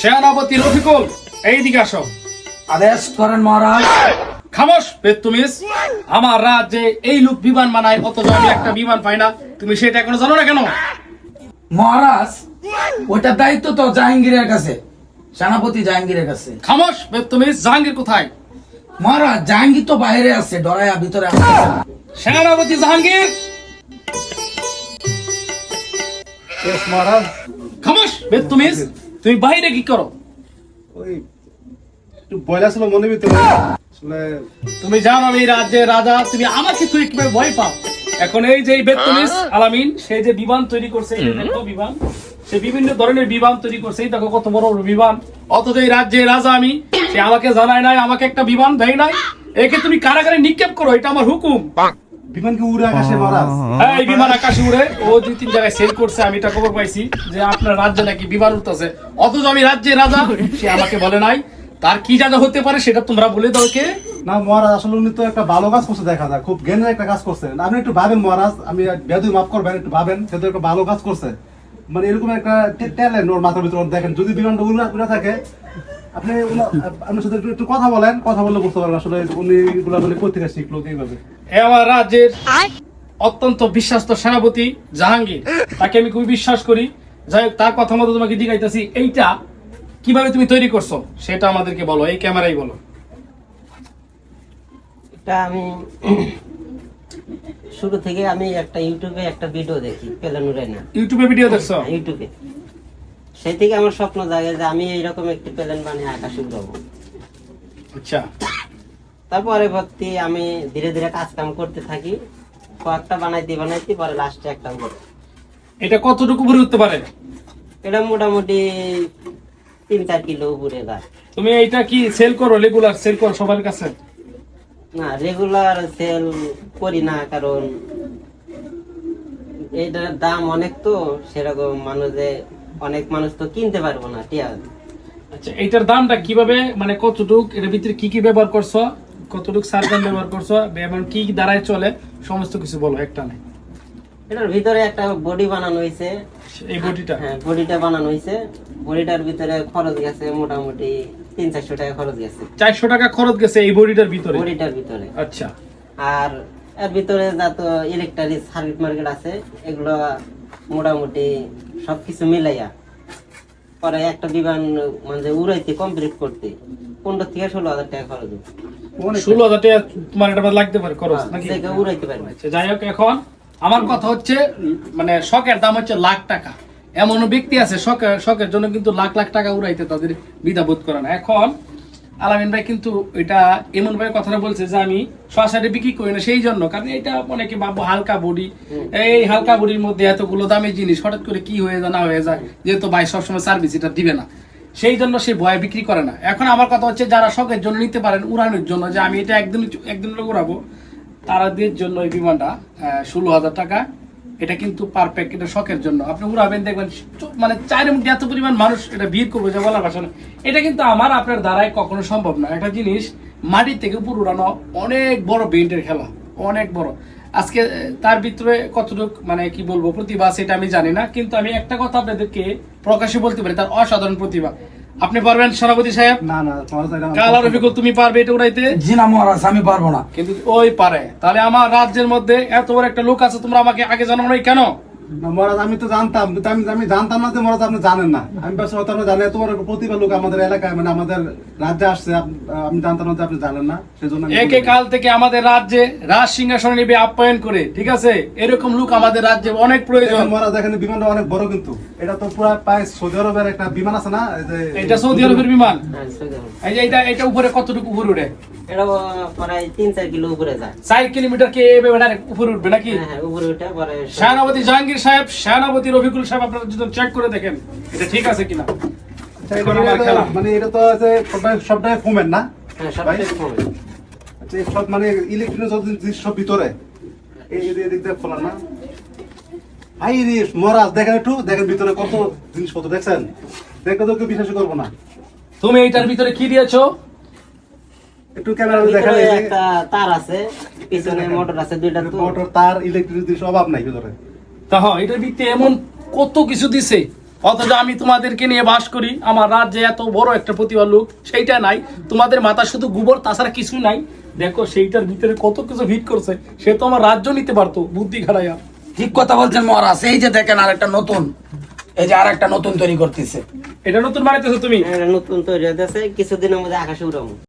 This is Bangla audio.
সেনাপতি রফিকুল এইদিকে আসো। আদেশ করেন মহারাজ। খামোশ বেতুমিস আমার রাজ্যে এই লোক বিমান বানায় অত আমি একটা বিমান পাই না। তুমি সেটা এখনও জানো না কেন? মহারাজ দায়িত্ব তো জাহাঙ্গীরের কাছে। সেনাপতি জাহাঙ্গীরের কাছে। খামোশ বেতুমিস জাহাঙ্গীর কোথায়? মহারাজ জাহাঙ্গীর তো বাইরে আছে ডরাইয়া ভিতরে না। সেনাপতি জাহাঙ্গীর! মহারাজ। খামোশ বেতুমিস তুমি বাইরে কি করো? ওই একটু বয়লা ছিল মনে ভিতরে আসলে তুমি জানো আমি রাজ্যের রাজা তুমি আমাকে তুই কীভাবে ভয় পাও? এখন এই যে বেতুমিস আলামিন সে যে বিমান তৈরি করছে এই যে দেখো বিমান সে বিভিন্ন ধরনের বিমান তৈরি করছে এই দেখো কত বড় বড় বিমান। অথচ এই রাজ্যের রাজা আমি সে আমাকে জানায় নাই আমাকে একটা বিমান দেয় নাই। একে তুমি কারাগারে নিক্ষেপ করো এটা আমার হুকুম। বিমান কি উড়ে আকাশে হ্যাঁ, এই বিমান আকাশে উড়ে ও দুই তিন জায়গায় সেল করছে আমি এটা খবর পাইছি যে আপনার রাজ্যে নাকি বিমান উঠতেছে। অথচ আমি রাজ্যে রাজা সে আমাকে বলে নাই। তার কি জানা হতে পারে সেটা তোমরা বলে দাও কে? না মহারাজ আসলে উনি তো একটা ভালো কাজ করছে দেখা যায় খুব জ্ঞানের একটা কাজ করছে। আপনি একটু ভাবেন মহারাজ আমি বেদুই মাফ করবেন একটু ভাবেন সে তো একটা ভালো কাজ করছে। মানে এরকম একটা ট্যালেন্ট ওর মাথার ভিতরে। দেখেন যদি বিমানটা উড়ে থাকে আপনি আপনার সাথে একটু- কথা বলেন কথা বললে বুঝতে পারবেন আসলে উনি এগুলো মানে কোথেকে শিখলো এইভাবে। এ আমার রাজ্যের অত্যন্ত বিশ্বাস্ত সেনাপতি জাহাঙ্গীর তাকে আমি খুবই বিশ্বাস করি। যাই হোক তার কথা মতো তোমাকে জিজ্ঞাইতেছি এইটা কীভাবে তুমি তৈরি করছ সেটা আমাদেরকে বলো এই ক্যামেরাই বলো। এটা আমি শুরু থেকে আমি একটা ইউটিউবে একটা ভিডিও দেখি পেলানুরে না ইউটিউবে ভিডিও দেখছ? ইউটিউবে। সেই থেকে আমার স্বপ্ন জাগে যে আমি এইরকম একটি প্লেন বানিয়ে আকাশে উড়াবো। আচ্ছা। তারপরে ভর্তি আমি ধীরে ধীরে কাজ কাম করতে থাকি। কয়েকটা বানাইতে বানাইতে পরে লাস্টে একটা উড়ে এটা কতটুকু উপরে উঠতে পারে? এটা মোটামুটি তিন চার কিলো উপরে যায়। তুমি এটা কি সেল করো রেগুলার সেল করো সবার কাছে? না রেগুলার সেল করি না, কারণ এইটার দাম অনেক তো, সেরকম মানুষে, অনেক মানুষ তো কিনতে পারব না টিয়া আচ্ছা এইটার দামটা কীভাবে মানে কতটুক এর ভিতরে কি কি ব্যবহার করছ, কতটুক সার ব্যবহার করছ এবং কি কি দ্বারাই চলে, সমস্ত কিছু বলো, একটা নাই। এটার ভিতরে একটা বডি বানানো হয়েছে এই বডিটা হ্যাঁ বডিটা বানানো হয়েছে বডিটার ভিতরে খরচ গেছে মোটামুটি তিন চারশো টাকা খরচ গেছে। চারশো টাকা খরচ গেছে এই বডিটার ভিতরে? বডিটার ভিতরে। আচ্ছা। আর এর ভিতরে যত ইলেকট্রিক সার্কিট মার্কেট আছে এগুলো মোটামুটি সবকিছু মিলাইয়া পরে একটা বিমান মানে উড়াইতে কমপ্লিট করতে পনেরো থেকে ষোলো হাজার টাকা খরচ ষোলো হাজার টাকা তোমার এটা লাগতে পারে খরচ নাকি? উড়াইতে পারবে। আচ্ছা, যাই হোক এখন আমার কথা হচ্ছে মানে শখের দাম হচ্ছে লাখ টাকা। এমন ব্যক্তি আছে, শখের শখের জন্য কিন্তু লাখ লাখ টাকা উড়াইতে তাদের দ্বিধাবোধ করে না। এখন আলামিন ভাই কিন্তু এটা এমন ভাবে কথাটা বলছে যে আমি সরাসরি বিক্রি করি না, সেই জন্য। কারণ এটা অনেকে ভাববো হালকা বডি। এই হালকা বডির মধ্যে এতগুলো দামি জিনিস, হঠাৎ করে কি হয়ে যায়, না হয়ে যায়, যেহেতু ভাই সবসময় সার্ভিস এটা দিবে না। সেই জন্য সে ভয় বিক্রি করে না। এখন আমার কথা হচ্ছে, যারা শখের জন্য নিতে পারেন উড়ানোর জন্য, যে আমি এটা একদিন একদিন উড়াবো তারাদের জন্য এই বিমানটা ষোলো হাজার টাকা। এটা কিন্তু পারফেক্ট এটা শখের জন্য। আপনি উড়াবেন দেখবেন মানে চারের মধ্যে এত পরিমাণ মানুষ এটা ভিড় করবে যে বলার ভাষা এটা কিন্তু আমার, আপনার দ্বারাই কখনো সম্ভব না। একটা জিনিস, মাটি থেকে উপর উড়ানো অনেক বড় বেন্টের খেলা। অনেক বড়। আজকে তার ভিতরে কতটুক মানে কি বলব, প্রতিভা সেটা আমি জানি না। কিন্তু আমি একটা কথা আপনাদেরকে প্রকাশে বলতে পারি, তার অসাধারণ প্রতিভা। আপনি পারবেন সেনাপতি সাহেব? না না কালা রফিকুল তুমি পারবে এটা উড়াইতে? জি না মহারাজ আমি পারব না। কিন্তু ওই পারে। তাহলে আমার রাজ্যের মধ্যে এত বড় একটা লোক আছে তোমরা আমাকে আগে জানো নাই কেন? মহারাজ আমি তো জানতাম কিন্তু আমি আমি জানতাম না যে মহারাজ আপনি জানেন না। আমি ব্যবসা জানেন এত প্রতিভা লোক আমাদের এলাকায় মানে আমাদের রাজ্যে আসছে আমি জানতাম না যে আপনি জানেন না সেজন্য একে কাল থেকে আমাদের রাজ্যে রাজ সিংহাসনে নিবে আপ্যায়ন করে ঠিক আছে? এরকম লোক আমাদের রাজ্যে অনেক প্রয়োজন। দেখেন মহারাজ এখানে বিমানটা অনেক বড় কিন্তু। এটা তো পুরো প্রায় সৌদি আরবের একটা বিমান আছে না? এটা সৌদি আরবের বিমান? হ্যাঁ। এই যে এটা এটা উপরে কতটুকু উপরে উঠে? এটা প্রায় তিন চার কিলো উপরে যায়। চার কিলোমিটার কে এভাবে উপরে উঠবে নাকি? হ্যাঁ হ্যাঁ উপরে উঠে পরে সেনাপতি জাহাঙ্গীর সাহেব সেনাপতি রফিকুল সাহেব আপনারা যদি চেক করে দেখেন এটা ঠিক আছে কিনা? আচ্ছা। মানে এটা তো আছে সবটাই সবটাই ফোমের না? হ্যাঁ সবটাই আচ্ছা, সব মানে ইলেকট্রনিক সব জিনিস সব ভিতরে এই এই এদিক দিয়ে খোলা না? রে দেখেন একটু দেখেন ভিতরে কত জিনিসপত্র দেখছেন? দেখলে তো কেউ বিশ্বাস করব না। তুমি এইটার ভিতরে কি দিয়েছ? একটু ক্যামেরা দেখেন ভিতরে এই যে একটা তার আছে পিছনে মোটর আছে দুইটা তো। মোটর তার নাই ভিতরে। তা হ্যাঁ এটার ভিতরে এমন কত কিছু দিছে। অথচ আমি তোমাদেরকে নিয়ে বাস করি আমার রাজ্যে এত বড় একটা প্রতিভা লোক সেইটা নাই। তোমাদের মাথা শুধু গোবর তাছাড়া কিছু নাই। দেখো সেইটার ভিতরে কত কিছু ভিট করছে সে তো আমার রাজ্য নিতে পারতো বুদ্ধি খাড়াইয়া ঠিক কথা বলছেন মহারাজ এই যে দেখেন আর একটা নতুন এই যে আর একটা নতুন তৈরি করতেছে। এটা নতুন বানাইতেছো তুমি? নতুন তৈরি হতেছে কিছুদিনের মধ্যে আকাশে উড়াবো।